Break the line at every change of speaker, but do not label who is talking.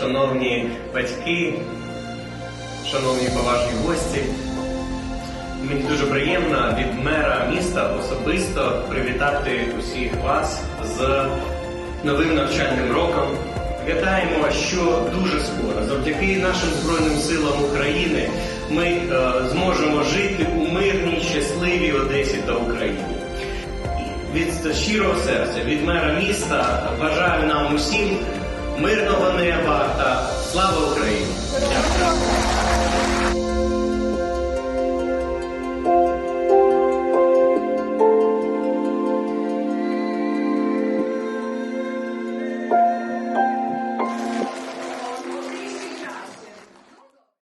шановні батьки, шановні поважні гості. Мені дуже приємно від мера міста особисто привітати усіх вас з новим навчальним роком. Пам'ятаємо, що дуже скоро, завдяки нашим Збройним силам України, ми е, зможемо жити у мирній, щасливій Одесі та Україні. Від щирого серця, від мера міста бажаю нам усім мирного неба та слава Україні!